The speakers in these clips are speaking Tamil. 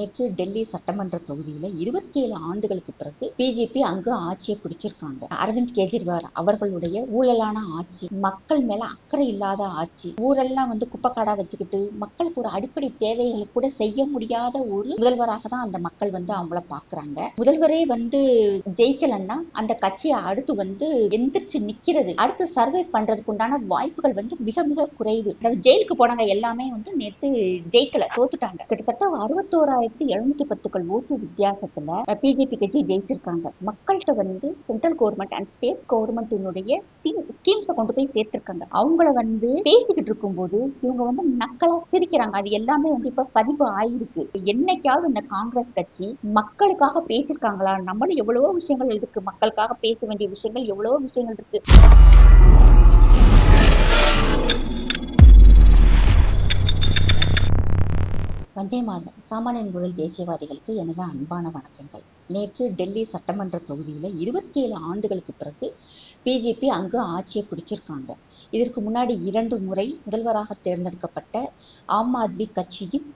நேற்று டெல்லி சட்டமன்ற தொகுதியில இருபத்தி ஏழு ஆண்டுகளுக்கு பிறகு பிஜேபி அங்கு ஆட்சியை பிடிச்சிருக்காங்க. அரவிந்த் கெஜ்ரிவால் அவர்களுடைய ஊழலான ஆட்சி மக்கள் மேல அக்கறை இல்லாத ஆட்சி ஊரெல்லாம் வந்து குப்பைக்காடா வச்சுக்கிட்டு மக்களுக்கு ஒரு அடிப்படை தேவைகளை கூட செய்ய முடியாத ஒரு முதல்வராக தான் அந்த மக்கள் வந்து அவங்கள பாக்குறாங்க முதல்வரே வந்து ஜெயிக்கலன்னா அந்த கட்சியை அடுத்து வந்து எந்திரிச்சு நிக்கிறது அடுத்து சர்வை பண்றதுக்கு உண்டான வாய்ப்புகள் வந்து மிக மிக குறைவு. அதாவது ஜெயிலுக்கு போனாங்க எல்லாமே வந்து நேற்று ஜெயிக்கல தோத்துட்டாங்க. கிட்டத்தட்ட அறுபத்தோராயிரம் ஆயிரத்தி எழுநூத்தி பத்துக்கள் ஓட்டு வித்தியாசத்துல பிஜேபி கட்சி ஜெயிச்சிருக்காங்க. மக்கள்கிட்ட வந்து சென்ட்ரல் கவர்மெண்ட் அண்ட் ஸ்டேட் கவர்மெண்டினுடைய ஸ்கீம்ஸை கொண்டு போய் சேர்த்திருக்காங்க. அவங்கள வந்து பேசிக்கிட்டு இருக்கும்போது இவங்க வந்து நக்கலா சிரிக்கிறாங்க. அது எல்லாமே வந்து இப்ப பதிவு ஆயிருக்கு. என்னைக்காவது இந்த காங்கிரஸ் கட்சி மக்களுக்காக பேசியிருக்காங்களா? நம்மளும் எவ்வளவோ விஷயங்கள் இருக்கு. மக்களுக்காக பேச வேண்டிய விஷயங்கள் எவ்வளவோ விஷயங்கள் இருக்கு. வந்தே மாதம். சாமானியன் குரல் தேசியவாதிகளுக்கு எனது அன்பான வணக்கங்கள். நேற்று டெல்லி சட்டமன்ற தொகுதியில் இருபத்தி ஏழு ஆண்டுகளுக்கு பிறகு பிஜேபி அங்கு ஆட்சியை பிடிச்சிருக்காங்க. இதற்கு முன்னாடி இரண்டு முறை முதல்வராக தேர்ந்தெடுக்கப்பட்ட ஆம் ஆத்மி கட்சியின்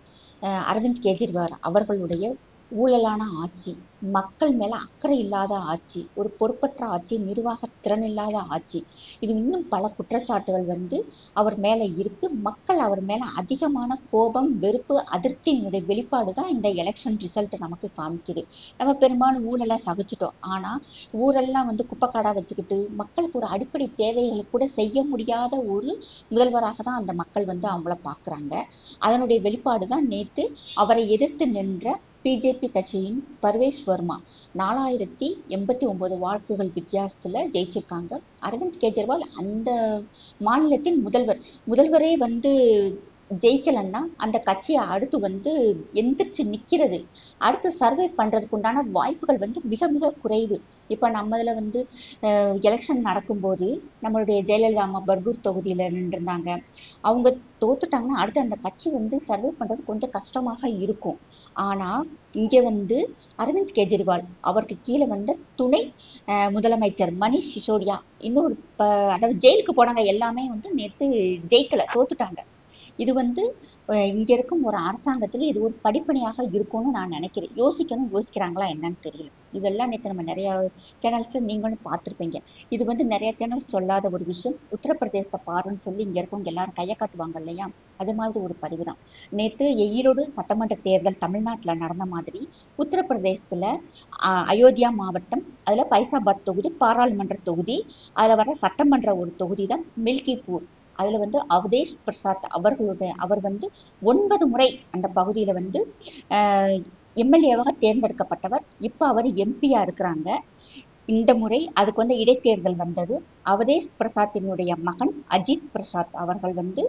அரவிந்த் கெஜ்ரிவால் அவர்களுடைய ஊழலான ஆட்சி மக்கள் மேல அக்கறை இல்லாத ஆட்சி ஒரு பொறுப்பற்ற ஆட்சி நிர்வாக திறன் இல்லாத ஆட்சி இது இன்னும் பல குற்றச்சாட்டுகள் வந்து அவர் மேல இருக்கு. மக்கள் அவர் மேல அதிகமான கோபம் வெறுப்பு அதிருப்தியினுடைய வெளிப்பாடு தான் இந்த எலெக்ஷன் ரிசல்ட் நமக்கு காமிக்குது. நம்ம பெரும்பாலும் ஊழலை சகிச்சிட்டோம். ஆனா ஊரெல்லாம் வந்து குப்பைக்காடா வச்சுக்கிட்டு மக்களுக்கு ஒரு அடிப்படை தேவைகளை கூட செய்ய முடியாத ஒரு முதல்வராக தான் அந்த மக்கள் வந்து அவங்கள பார்க்குறாங்க. அதனுடைய வெளிப்பாடு தான் நேற்று அவரை எதிர்த்து நின்ற பிஜேபி கட்சியின் பர்வேஷ் வர்மா. நாலாயிரத்தி எண்பத்தி ஒன்பது வாக்குகள் வித்தியாசத்தில் ஜெயிச்சிருக்காங்க. அரவிந்த் கெஜ்ரிவால் அந்த மாநிலத்தின் முதல்வர். முதல்வரே வந்து ஜெயிக்கலன்னா அந்த கட்சியை அடுத்து வந்து எந்திரிச்சு நிக்கிறது. அடுத்து சர்வை பண்றதுக்கு உண்டான வாய்ப்புகள் வந்து மிக மிக குறைவு. இப்ப நம்ம இதுல வந்து எலெக்ஷன் நடக்கும்போது நம்மளுடைய ஜெயலலிதா அம்மா பர்கூர் தொகுதியில நின்றுருந்தாங்க. அவங்க தோத்துட்டாங்கன்னா அடுத்து அந்த கட்சி வந்து சர்வே பண்றது கொஞ்சம் கஷ்டமாக இருக்கும். ஆனா இங்க வந்து அரவிந்த் கெஜ்ரிவால் அவருக்கு கீழே வந்த துணை முதலமைச்சர் மணிஷ் சிசோடியா இன்னொரு அதாவது ஜெயிலுக்கு போனாங்க எல்லாமே வந்து நேற்று ஜெயிக்கல தோத்துட்டாங்க. இது வந்து இங்கே இங்க இருக்கும் ஒரு அரசாங்கத்துல இது ஒரு படிப்பணியாக இருக்கும்னு நான் நினைக்கிறேன். யோசிக்கணும் யோசிக்கிறாங்களா என்னன்னு தெரியல. இதெல்லாம் நேற்று நம்ம நிறைய சேனல்ஸ்ல நீங்களும் பார்த்துருப்பீங்க. இது வந்து நிறைய சேனல்ஸ் சொல்லாத ஒரு விஷயம். உத்தரப்பிரதேசத்தை பாருன்னு சொல்லி இங்க இருக்கவங்க எல்லாரும் கையை காட்டுவாங்க இல்லையா? அது மாதிரி ஒரு பதிவு தான். நேற்று ஈரோடு சட்டமன்ற தேர்தல் தமிழ்நாட்டில் நடந்த மாதிரி உத்தரப்பிரதேசத்தில் அயோத்தியா மாவட்டம் அதில் பைசாபாத் தொகுதி பாராளுமன்ற தொகுதி அதில் வர சட்டமன்ற ஒரு தொகுதி தான் மில்கிபூர் அதுல வந்து அவதேஷ் பிரசாத் அவர்களுடைய அவர் வந்து ஒன்பது முறை அந்த பகுதியில வந்து எம்எல்ஏவாக தேர்ந்தெடுக்கப்பட்டவர். இப்போ அவர் எம்பியா இருக்கிறாங்க. இந்த முறை அதுக்கு வந்து இடைத்தேர்தல் வந்தது. அவதேஷ் பிரசாத்தினுடைய மகன் அஜித் பிரசாத் அவர்கள் வந்து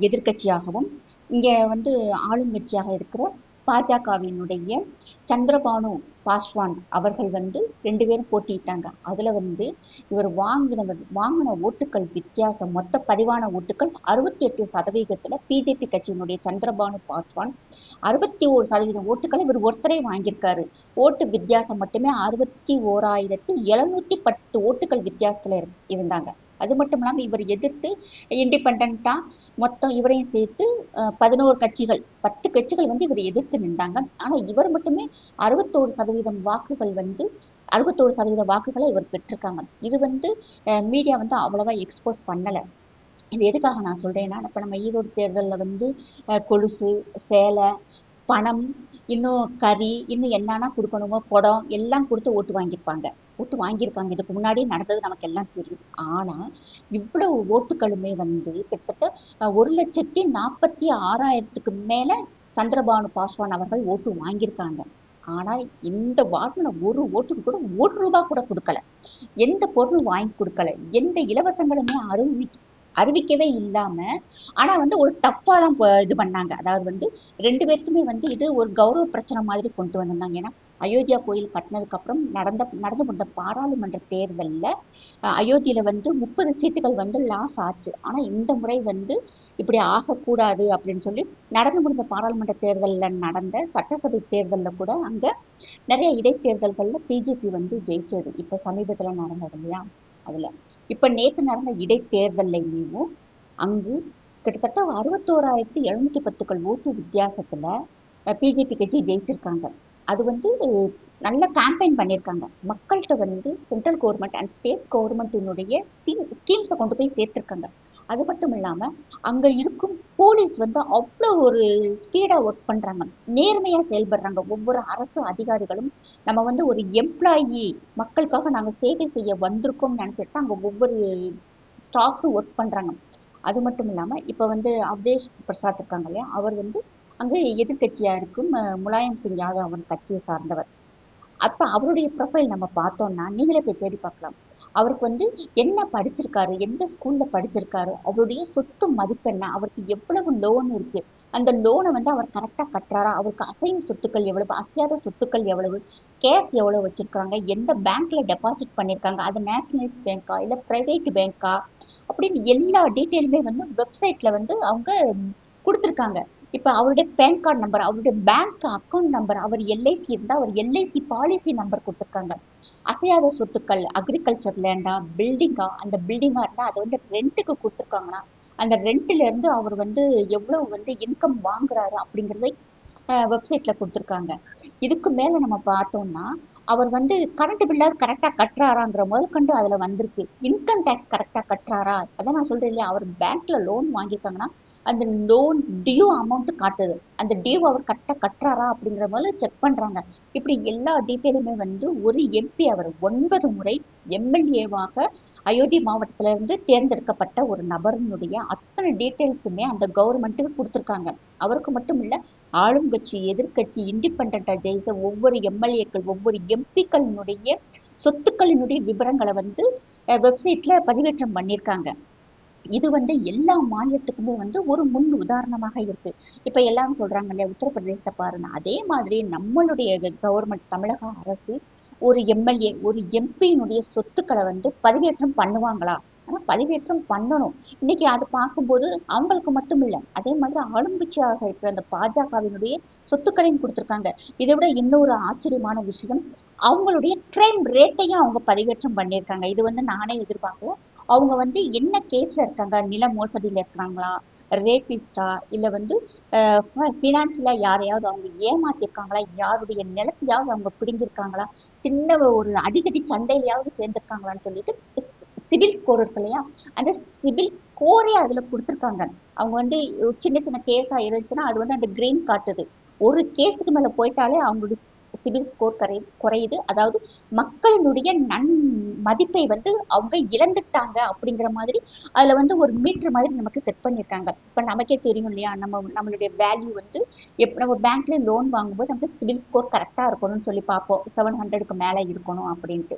எதிர்கட்சியாகவும் எதிர்க்கட்சியாகவும் இங்க வந்து ஆளுங்கட்சியாக இருக்கிற பாஜகவினுடைய சந்திரபானு பாஸ்வான் அவர்கள் வந்து ரெண்டு பேரும் போட்டியிட்டாங்க. அதுல வந்து இவர் வாங்கின வாங்கின ஓட்டுக்கள் வித்தியாசம் மொத்த பதிவான ஓட்டுக்கள் அறுபத்தி எட்டு சதவீதத்துல பிஜேபி கட்சியினுடைய சந்திரபானு பாஸ்வான் அறுபத்தி ஓரு சதவீதம் ஓட்டுக்களை இவர் ஒருத்தரே வாங்கியிருக்காரு. ஓட்டு வித்தியாசம் மட்டுமே அறுபத்தி ஓராயிரத்தி எழுநூத்தி பத்து ஓட்டுகள் வித்தியாசத்துல இரு- இருந்தாங்க. அது மட்டும் இல்லாமல் இவர் எதிர்த்து இண்டிபெண்டா மொத்தம் இவரையும் சேர்த்து அஹ், பதினோரு கட்சிகள் பத்து கட்சிகள் வந்து இவர் எதிர்த்து நின்றாங்க. ஆனா இவர் மட்டுமே அறுபத்தோரு சதவீதம் வாக்குகள் வந்து அறுபத்தோரு சதவீத வாக்குகளை இவர் பெற்றிருக்காங்க. இது வந்து மீடியா வந்து அவ்வளவா எக்ஸ்போஸ் பண்ணல. இது எதுக்காக நான் சொல்கிறேன்னா இப்ப நம்ம ஈரோடு தேர்தலில் வந்து கொலுசு சேலை பணம் இன்னும் கறி இன்னும் என்னென்ன கொடுக்கணுமோ குடம் எல்லாம் கொடுத்து ஓட்டு வாங்கியிருப்பாங்க. ஓட்டு வாங்கியிருக்காங்க இதுக்கு முன்னாடி நடந்தது நமக்கு எல்லாம் தெரியும். ஆனால் இவ்வளவு ஓட்டுகளுமே வந்து கிட்டத்தட்ட ஒரு லட்சத்தி நாற்பத்தி ஆறாயிரத்துக்கு மேல சந்திரபானு பாஸ்வான் அவர்கள் ஓட்டு வாங்கியிருக்காங்க. ஆனால் இந்த வார்டில் ஒரு ஓட்டுக்கு கூட ஒரு ரூபாய் கூட கொடுக்கல. எந்த பொருளும் வாங்கி கொடுக்கல. எந்த இலவசங்களுமே அறிவி அறிவிக்கவே இல்லாம ஆனா வந்து ஒரு தப்பாலாம் இது பண்ணாங்க. அதாவது வந்து ரெண்டு பேருக்குமே வந்து இது ஒரு கௌரவ பிரச்சனை மாதிரி கொண்டு வந்திருந்தாங்க. ஏன்னா அயோத்தியா கோயில் கட்டினதுக்கு அப்புறம் நடந்த நடந்து முடிந்த பாராளுமன்ற தேர்தல்ல அஹ், அயோத்தியில வந்து முப்பது சீட்டுகள் வந்து லாஸ் ஆச்சு. ஆனா இந்த முறை வந்து இப்படி ஆகக்கூடாது அப்படின்னு சொல்லி நடந்து முடிந்த பாராளுமன்ற தேர்தலில் நடந்த சட்டசபை தேர்தல்ல கூட அங்க நிறைய இடைத்தேர்தல்கள்ல பிஜேபி வந்து ஜெயிச்சது. இப்ப சமீபத்துல நடந்தது இல்லையா? அதுல. இப்ப நேத்து நடந்த இடைத்தேர்தலையும் அங்கு கிட்டத்தட்ட அறுபத்தோராயிரத்தி எழுநூத்தி பத்துக்கள் ஓட்டு வித்தியாசத்துல பிஜேபி கட்சி ஜெயிச்சிருக்காங்க. அது வந்து நல்ல கேம்பெயின் பண்ணியிருக்காங்க மக்கள்கிட்ட வந்து சென்ட்ரல் கவர்மெண்ட் அண்ட் ஸ்டேட் கவர்மெண்ட்டினுடைய ஸ்கீம்ஸை கொண்டு போய் சேர்த்துருக்காங்க. அது மட்டும் இல்லாமல் அங்கே இருக்கும் போலீஸ் வந்து அவ்வளோ ஒரு ஸ்பீடாக ஒர்க் பண்ணுறாங்க நேர்மையாக செயல்படுறாங்க. ஒவ்வொரு அரசு அதிகாரிகளும் நம்ம வந்து ஒரு எம்ப்ளாயி மக்களுக்காக நாங்கள் சேவை செய்ய வந்திருக்கோம்னு நினச்சிட்டு அங்கே ஒவ்வொரு ஸ்டாஃப்ஸும் ஒர்க் பண்ணுறாங்க அது மட்டும் இல்லாமல் இப்போ வந்து அவதேஷ் பிரசாத் இருக்காங்க இல்லையா? அவர் வந்து அங்கே எதிர்கட்சியாக இருக்கும் முலாயம் சிங் யாதவ் அவன் கட்சியை சார்ந்தவர். அப்போ அவருடைய ப்ரொஃபைல் நம்ம பார்த்தோம்னா நீங்களே போய் தேடி பார்க்கலாம். அவருக்கு வந்து என்ன படிச்சிருக்காரு எந்த ஸ்கூல்ல படிச்சிருக்காரு அவருடைய சொத்து மதிப்பு என்ன அவருக்கு எவ்வளவு லோன் இருக்கு அந்த லோனை வந்து அவர் கரெக்டாக கட்டுறாரா அவருக்கு அசையும் சொத்துக்கள் எவ்வளவு அசையாத சொத்துக்கள் எவ்வளவு கேஷ் எவ்வளவு வச்சிருக்காங்க எந்த பேங்க்ல டெபாசிட் பண்ணியிருக்காங்க அது நேஷனலைஸ் பேங்க்கா இல்லை ப்ரைவேட் பேங்க்கா அப்படின்னு எல்லா டீட்டெயிலுமே வந்து வெப்சைட்ல வந்து அவங்க கொடுத்துருக்காங்க. இப்போ அவருடைய பேன் கார்டு நம்பர் அவருடைய பேங்க் அக்கௌண்ட் நம்பர் அவர் எல்ஐசி இருந்தால் அவர் எல்ஐசி பாலிசி நம்பர் கொடுத்துருக்காங்க. அசையாத சொத்துக்கள் அக்ரிகல்ச்சர் லேண்டா பில்டிங்கா அந்த பில்டிங்காக இருந்தால் அதை வந்து ரெண்ட்டுக்கு கொடுத்துருக்காங்கன்னா அந்த ரெண்ட்ல அவர் வந்து எவ்வளவு வந்து இன்கம் வாங்குறாரு அப்படிங்கிறதை வெப்சைட்ல கொடுத்துருக்காங்க. இதுக்கு மேலே நம்ம பார்த்தோம்னா அவர் வந்து கரண்ட் பில்லாவது கரெக்டாக கட்டுறாராங்கிற முதற்கண்டு அதில் வந்திருக்கு. இன்கம் டேக்ஸ் கரெக்டாக கட்டுறாரா? அதான் நான் சொல்கிறேன் இல்லையா? அவர் பேங்க்ல லோன் வாங்கியிருக்காங்கன்னா அந்த லோன் டியூ அமௌண்ட் காட்டுது. அந்த டியூ அவர் கரெக்டாக கட்டுறாரா அப்படிங்கிற மாதிரி செக் பண்ணுறாங்க இப்படி எல்லா டீட்டெயிலுமே வந்து ஒரு எம்பி அவர் ஒன்பது முறை எம்எல்ஏவாக அயோத்தி மாவட்டத்திலேருந்து தேர்ந்தெடுக்கப்பட்ட ஒரு நபரினுடைய அத்தனை டீட்டெயில்ஸுமே அந்த கவர்மெண்ட்டுக்கு கொடுத்துருக்காங்க. அவருக்கு மட்டும் இல்லை ஆளும் கட்சி எதிர்க்கட்சி இண்டிபெண்டா ஜெயிச்ச ஒவ்வொரு எம்எல்ஏக்கள் ஒவ்வொரு எம்பிக்களினுடைய சொத்துக்களினுடைய விவரங்களை வந்து வெப்சைட்டில் பதிவேற்றம் பண்ணியிருக்காங்க. இது வந்து எல்லா மாநிலத்துக்குமே வந்து ஒரு முன் உதாரணமாக இருக்கு. இப்ப எல்லாரும் சொல்றாங்க இல்லையா உத்தரப்பிரதேசத்தை பாருங்க அதே மாதிரி நம்மளுடைய கவர்மெண்ட் தமிழக அரசு ஒரு எம்எல்ஏ ஒரு எம்பியினுடைய சொத்துக்களை வந்து பதிவேற்றம் பண்ணுவாங்களா? ஆனா பதிவேற்றம் பண்ணணும். இன்னைக்கு அது பார்க்கும்போது அவங்களுக்கு மட்டும் இல்லை அதே மாதிரி ஆளுங்கட்சியாக இருக்கிற அந்த பாஜகவினுடைய சொத்துக்களையும் கொடுத்துருக்காங்க. இதை விட இன்னொரு ஆச்சரியமான விஷயம் அவங்களுடைய கிரைம் ரேட்டையும் அவங்க பதிவேற்றம் பண்ணியிருக்காங்க. இது வந்து நானே எதிர்பார்க்கல. அவங்க வந்து என்ன கேஸ்ல இருக்காங்க? நில மோசடியில இருக்காங்களா? ரேபிஸ்டா இல்ல வந்து ஃபினான்சியலா யாரையாவது அவங்க ஏமாத்திருக்காங்களா? யாருடைய நிலத்தையாவது அவங்க பிடுங்கிருக்காங்களா? சின்ன ஒரு அடிக்கடி சண்டையிலையாவது சேர்ந்திருக்காங்களான்னு சொல்லிட்டு சிபில் ஸ்கோர் இருக்கு இல்லையா? அந்த சிபில் ஸ்கோரே அதுல கொடுத்துருக்காங்க. அவங்க வந்து சின்ன சின்ன கேஸா இருந்துச்சுன்னா அது வந்து அந்த கிரீன் காட்டுது. ஒரு கேஸுக்கு மேல போயிட்டாலே அவங்களுடைய சிபில் ஸ்கோர் கரை குறையுது. அதாவது மக்களினுடைய நன் மதிப்பை வந்து அவங்க இழந்துட்டாங்க அப்படிங்கிற மாதிரி அதுல வந்து ஒரு மீட்டர் மாதிரி நமக்கு செட் பண்ணியிருக்காங்க இப்ப நமக்கே தெரியும் இல்லையா? நம்ம நம்மளுடைய வேல்யூ வந்து எப் நம்ம பேங்க்ல லோன் வாங்கும்போது நமக்கு சிபில் ஸ்கோர் கரெக்டாக இருக்கணும்னு சொல்லி பார்ப்போம். செவன் ஹண்ட்ரடுக்கு மேலே இருக்கணும் அப்படின்ட்டு.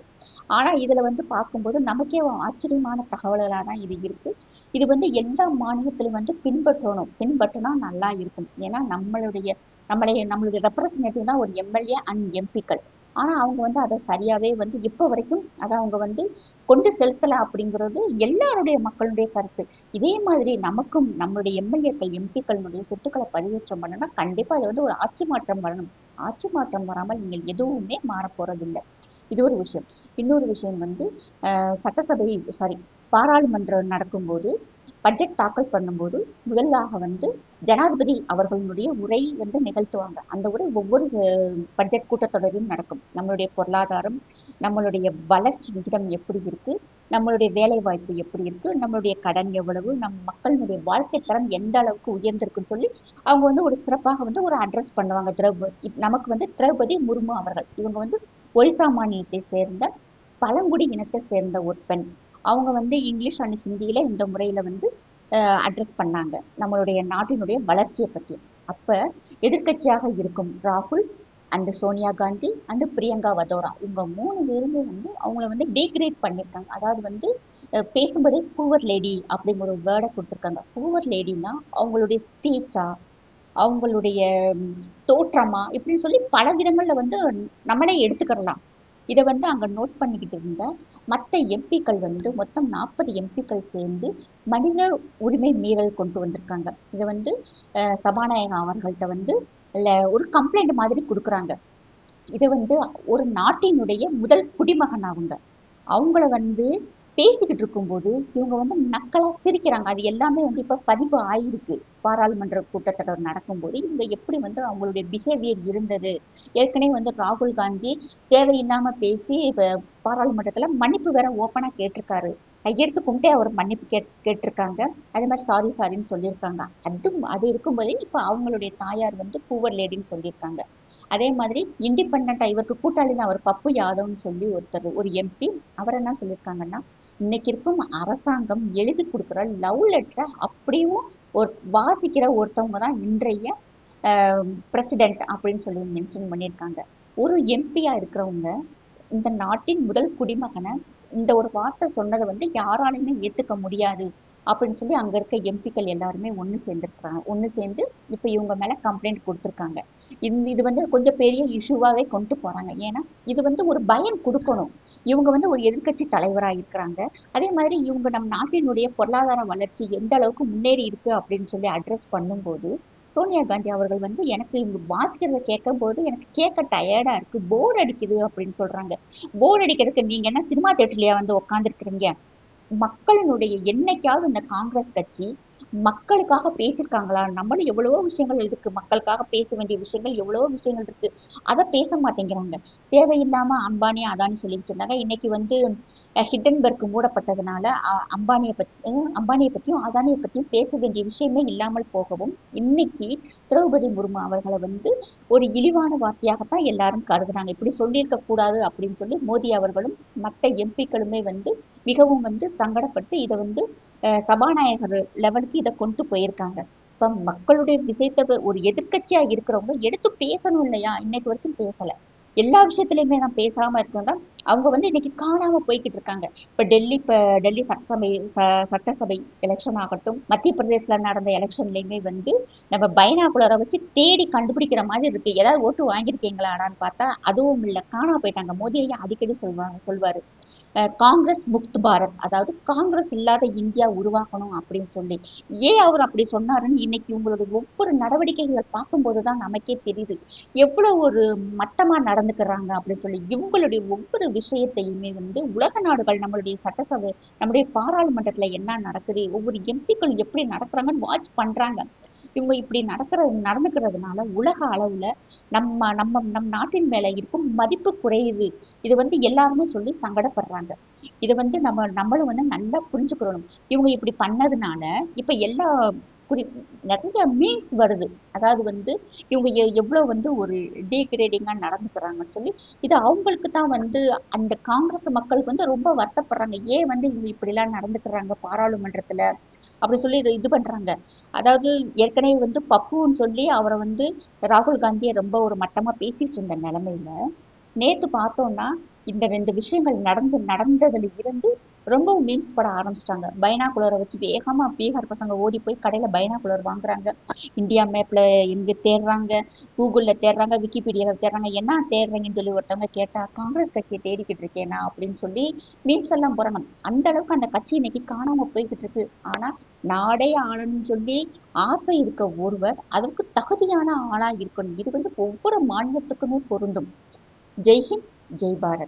ஆனா இதுல வந்து பார்க்கும்போது நமக்கே ஆச்சரியமான தகவல்களா தான் இது இருக்கு. இது வந்து எல்லா மாநிலத்திலும் வந்து பின்பற்றணும். பின்பற்றினா நல்லா இருக்கும். ஏன்னா நம்மளுடைய நம்மளை நம்மளுடைய ரெப்ரசன்டேட்டிவ் தான் ஒரு எம்எல்ஏ அண்ட் எம்பிக்கள் ஆனா அவங்க வந்து அதை சரியாவே வந்து இப்போ வரைக்கும் அதை அவங்க வந்து கொண்டு செலுத்தலை அப்படிங்கிறது எல்லாருடைய மக்களுடைய கருத்து. இதே மாதிரி நமக்கும் நம்மளுடைய எம்எல்ஏக்கள் எம்பிக்களுடைய சொத்துக்களை பதிவேற்றம் பண்ணணும்னா கண்டிப்பாக அது வந்து ஒரு ஆட்சி மாற்றம் வரணும். ஆட்சி மாற்றம் வராமல் நீங்கள் எதுவுமே மாறப் போறதில்லை இது ஒரு விஷயம். இன்னொரு விஷயம் வந்து சட்டசபை சாரி பாராளுமன்றம் நடக்கும்போது பட்ஜெட் தாக்கல் பண்ணும்போது முதலாக வந்து ஜனாதிபதி அவர்களுடைய உரை வந்து நிகழ்த்துவாங்க. அந்த உரை ஒவ்வொரு பட்ஜெட் கூட்டத்தொடரிலும் நடக்கும். நம்மளுடைய பொருளாதாரம் நம்மளுடைய வளர்ச்சி விகிதம் எப்படி இருக்கு நம்மளுடைய வேலை வாய்ப்பு எப்படி இருக்கு நம்மளுடைய கடன் எவ்வளவு நம் மக்களினுடைய வாழ்க்கை தரம் எந்த அளவுக்கு உயர்ந்திருக்குன்னு சொல்லி அவங்க வந்து ஒரு சிறப்பாக வந்து ஒரு அட்ரஸ் பண்ணுவாங்க. திரௌபதி நமக்கு வந்து திரௌபதி முர்மு அவர்கள். இவங்க வந்து ஒரிசா மாநிலத்தை சேர்ந்த பழங்குடி இனத்தை சேர்ந்த ஒரு பெண். அவங்க வந்து இங்கிலீஷ் அண்ட் ஹிந்தியில இந்த முறையில வந்து அட்ரஸ் பண்ணாங்க. நம்மளுடைய நாட்டினுடைய வளர்ச்சியை பத்தி. அப்ப எதிர்கட்சியாக இருக்கும் ராகுல் அண்ட் சோனியா காந்தி அண்ட் பிரியங்கா வதோரா. இவங்க மூணு பேருமே வந்து அவங்கள வந்து டீக்ரேட் பண்ணியிருக்காங்க. அதாவது வந்து பேசும்போதே பூவர் லேடி அப்படிங்கிற ஒரு வேர்டை கொடுத்துருக்காங்க. பூவர் லேடின்னா அவங்களுடைய ஸ்பீச்சா அவங்களுடைய தோற்றமா இப்படின்னு சொல்லி பல விதங்கள்ல வந்து நம்மளே எடுத்துக்கிறலாம். இதை வந்து அங்கே நோட் பண்ணிக்கிட்டு இருந்த மற்ற எம்பிக்கள் வந்து மொத்தம் நாற்பது எம்பிக்கள் சேர்ந்து மனித உரிமை மீறல் கொண்டு வந்திருக்காங்க. இதை வந்து சபாநாயகர் அவர்கள்ட்ட வந்து ஒரு கம்ப்ளைண்ட் மாதிரி கொடுக்குறாங்க. இதை வந்து ஒரு நாட்டினுடைய முதல் குடிமகன் அவங்க அவங்கள வந்து பேசிக்கிட்டு இருக்கும்போது இவங்க வந்து நக்கலா சிரிக்கிறாங்க. அது எல்லாமே வந்து இப்ப பதிவு ஆயிருக்கு. பாராளுமன்ற கூட்டத்தொடர் நடக்கும்போது இவங்க எப்படி வந்து அவங்களுடைய பிஹேவியர் இருந்தது? ஏற்கனவே வந்து ராகுல் காந்தி தேவையில்லாம பேசி பாராளுமன்றத்துல மன்னிப்பு வேற ஓப்பனா கேட்டிருக்காரு. கையெடுத்து கும்பிட்டே அவர் மன்னிப்பு கேட் கேட்டிருக்காங்க. அதே மாதிரி சாரி சாரின்னு சொல்லியிருக்காங்க. அது அது இருக்கும்போதே இப்போ அவங்களுடைய தாயார் வந்து பூவர் லேடின்னு சொல்லியிருக்காங்க. அதே மாதிரி இண்டிபெண்டா இவருக்கு கூட்டாளி தான் அவர் பப்பு யாதவ்னு சொல்லி ஒருத்தர் ஒரு எம்பி அவர் என்ன சொல்லியிருக்காங்கன்னா இன்னைக்கு இருக்கும் அரசாங்கம் எழுதி கொடுக்குற லவ் லெட்டரை அப்படியும் ஒரு வாசிக்கிற ஒருத்தவங்க தான் இன்றைய பிரசிடென்ட் அப்படின்னு சொல்லி மென்ஷன் பண்ணியிருக்காங்க. ஒரு எம்பியா இருக்கிறவங்க இந்த நாட்டின் முதல் குடிமகனை இந்த ஒரு வார்த்தை சொன்னதை வந்து யாராலையுமே ஏத்துக்க முடியாது அப்படின்னு சொல்லி அங்க இருக்க எம்பிக்கள் எல்லாருமே ஒண்ணு சேர்ந்துருக்காங்க ஒண்ணு சேர்ந்து இப்ப இவங்க மேல கம்ப்ளைண்ட் கொடுத்துருக்காங்க. இந்த இது வந்து கொஞ்சம் பெரிய இஷ்யூவாவே கொண்டு போறாங்க. ஏன்னா இது வந்து ஒரு பயம் கொடுக்கணும். இவங்க வந்து ஒரு எதிர்க்கட்சி தலைவரா இருக்கிறாங்க. அதே மாதிரி இவங்க நம் நாட்டினுடைய பொருளாதார வளர்ச்சி எந்த அளவுக்கு முன்னேறி இருக்கு அப்படின்னு சொல்லி அட்ரஸ் பண்ணும்போது சோனியா காந்தி அவர்கள் வந்து எனக்கு இவங்க வாசிக்கிறத கேட்கும் போது எனக்கு கேட்க டயர்டா இருக்கு போர் அடிக்குது அப்படின்னு சொல்றாங்க. போர் அடிக்கிறதுக்கு நீங்க என்ன சினிமா தேட்டர்லயா வந்து உட்காந்துருக்குறீங்க மக்களினுடைய என்னைக்காவது இந்த காங்கிரஸ் கட்சி மக்களுக்காக பேசியிருக்காங்களா? நம்மளும் எவ்வளவோ விஷயங்கள் இருக்கு. மக்களுக்காக பேச வேண்டிய விஷயங்கள் எவ்வளவோ விஷயங்கள் இருக்கு. அதை பேச மாட்டேங்கிறாங்க. தேவையில்லாம அம்பானி அதானி சொல்லிட்டு இருந்தாங்க. இன்னைக்கு வந்து ஹிட்டன்பர்க் மூடப்பட்டதுனால அம்பானியை பத்தி அம்பானியை பத்தியும் அதானியை பத்தியும் பேச வேண்டிய விஷயமே இல்லாமல் போகவும் இன்னைக்கு திரௌபதி முர்மு அவர்களை வந்து ஒரு இழிவான வார்த்தையாகத்தான் எல்லாரும் கருதுறாங்க. இப்படி சொல்லியிருக்க கூடாது அப்படின்னு சொல்லி மோடி அவர்களும் மற்ற எம்பிக்களுமே வந்து மிகவும் வந்து சங்கடப்பட்டு இதை வந்து சபாநாயகர் லெவலுக்கு இதை கொண்டு போயிருக்காங்க. இப்ப மக்களுடைய விஷயத்த ஒரு எதிர்கட்சியா இருக்கிறவங்க எடுத்து பேசணும் இல்லையா? இன்னைக்கு வரைக்கும் பேசல. எல்லா விஷயத்துலயுமே நான் பேசாம இருக்கேன் அவங்க வந்து இன்னைக்கு காணாம போய்கிட்டு இருக்காங்க. இப்ப டெல்லி இப்ப டெல்லி சட்டசபை சட்டசபை எலெக்ஷன் ஆகட்டும் மத்திய பிரதேசல நடந்த எலெக்ஷன்லயுமே வந்து நம்ம பைனாக்குலரை வச்சு தேடி கண்டுபிடிக்கிற மாதிரி இருக்கு. ஏதாவது ஓட்டு வாங்கியிருக்கீங்களாடான்னு பார்த்தா அதுவும் இல்லை. காணாம போயிட்டாங்க. மோதியையும் ஐயா அடிக்கடி சொல்வாங்க சொல்வாரு. காங்கிரஸ் முக்த் பாரத். அதாவது காங்கிரஸ் இல்லாத இந்தியா உருவாக்கணும் அப்படின்னு சொல்லி ஏன் அவர் அப்படி சொன்னாருன்னு இன்னைக்கு உங்களுடைய ஒவ்வொரு நடவடிக்கைகள் பார்க்கும்போதுதான் நமக்கே தெரியுது. எவ்வளவு ஒரு மட்டமா நடந்துக்கிறாங்க அப்படின்னு சொல்லி இவங்களுடைய ஒவ்வொரு விஷயத்தையுமே வந்து உலக நாடுகள் நம்மளுடைய சட்டசபை நம்முடைய பாராளுமன்றத்துல என்ன நடக்குது ஒவ்வொரு எம்பிக்கள் எப்படி நடக்கிறாங்கன்னு வாட்ச் பண்றாங்க. இவங்க இப்படி நடக்கிறது நடந்துக்கிறதுனால உலக அளவுல நம்ம நம்ம நம் நாட்டின் மேல இருக்கும் மதிப்பு குறையுது. இது வந்து எல்லாருமே சொல்லி சங்கடப்படுறாங்க. இது வந்து நம்ம நம்மளும் வந்து நல்லா புரிஞ்சுக்கிறணும் இவங்க இப்படி பண்ணதுனால இப்ப எல்லா குறி நிறைய மீன்ஸ் வருது. அதாவது வந்து இவங்க எவ்வளவு வந்து ஒரு டீக்ரேடிங்கா நடந்துக்கிறாங்கன்னு சொல்லி இது அவங்களுக்கு தான் வந்து அந்த காங்கிரஸ் மக்களுக்கு வந்து ரொம்ப வருத்தப்படுறாங்க. ஏன் வந்து இவங்க இப்படி எல்லாம் நடந்துக்கிறாங்க பாராளுமன்றத்துல? அப்படி சொல்லி இது பண்றாங்க. அதாவது ஏற்கனவே வந்து பப்புன்னு சொல்லி அவரை வந்து ராகுல் காந்தியை ரொம்ப ஒரு மட்டமா பேசிட்டு இருந்த நிலைமையில நேத்து பார்த்தோம்னா இந்த ரெண்டு விஷயங்கள் நடந்து நடந்ததுல இருந்து ரொம்ப மீம்ஸ் பட ஆரம்பிச்சிட்டாங்க. பைனாகுலரை வச்சு வேகமா பீகார் பசங்க ஓடி போய் கடையில பைனாகுலர் வாங்குறாங்க. இந்தியா மேப்ல எங்க தேடுறாங்க கூகுள்ல தேடுறாங்க விக்கிபீடியாவில் தேடுறாங்க என்ன தேடுறீங்கன்னு சொல்லி ஒருத்தவங்க கேட்டா காங்கிரஸ் கட்சியை தேடிக்கிட்டு இருக்கேனா அப்படின்னு சொல்லி மீம்ஸ் எல்லாம் போறணும் அந்த அளவுக்கு அந்த கட்சி இன்னைக்கு காணாம போய்கிட்டு இருக்கு. ஆனா நாடே ஆளணும்னு சொல்லி ஆசை இருக்க ஒருவர் அதற்கு தகுதியான ஆளா இருக்கணும். இது வந்து ஒவ்வொரு மாநிலத்துக்குமே பொருந்தும். ஜெய்ஹிந்த் ஜெய் பாரத்.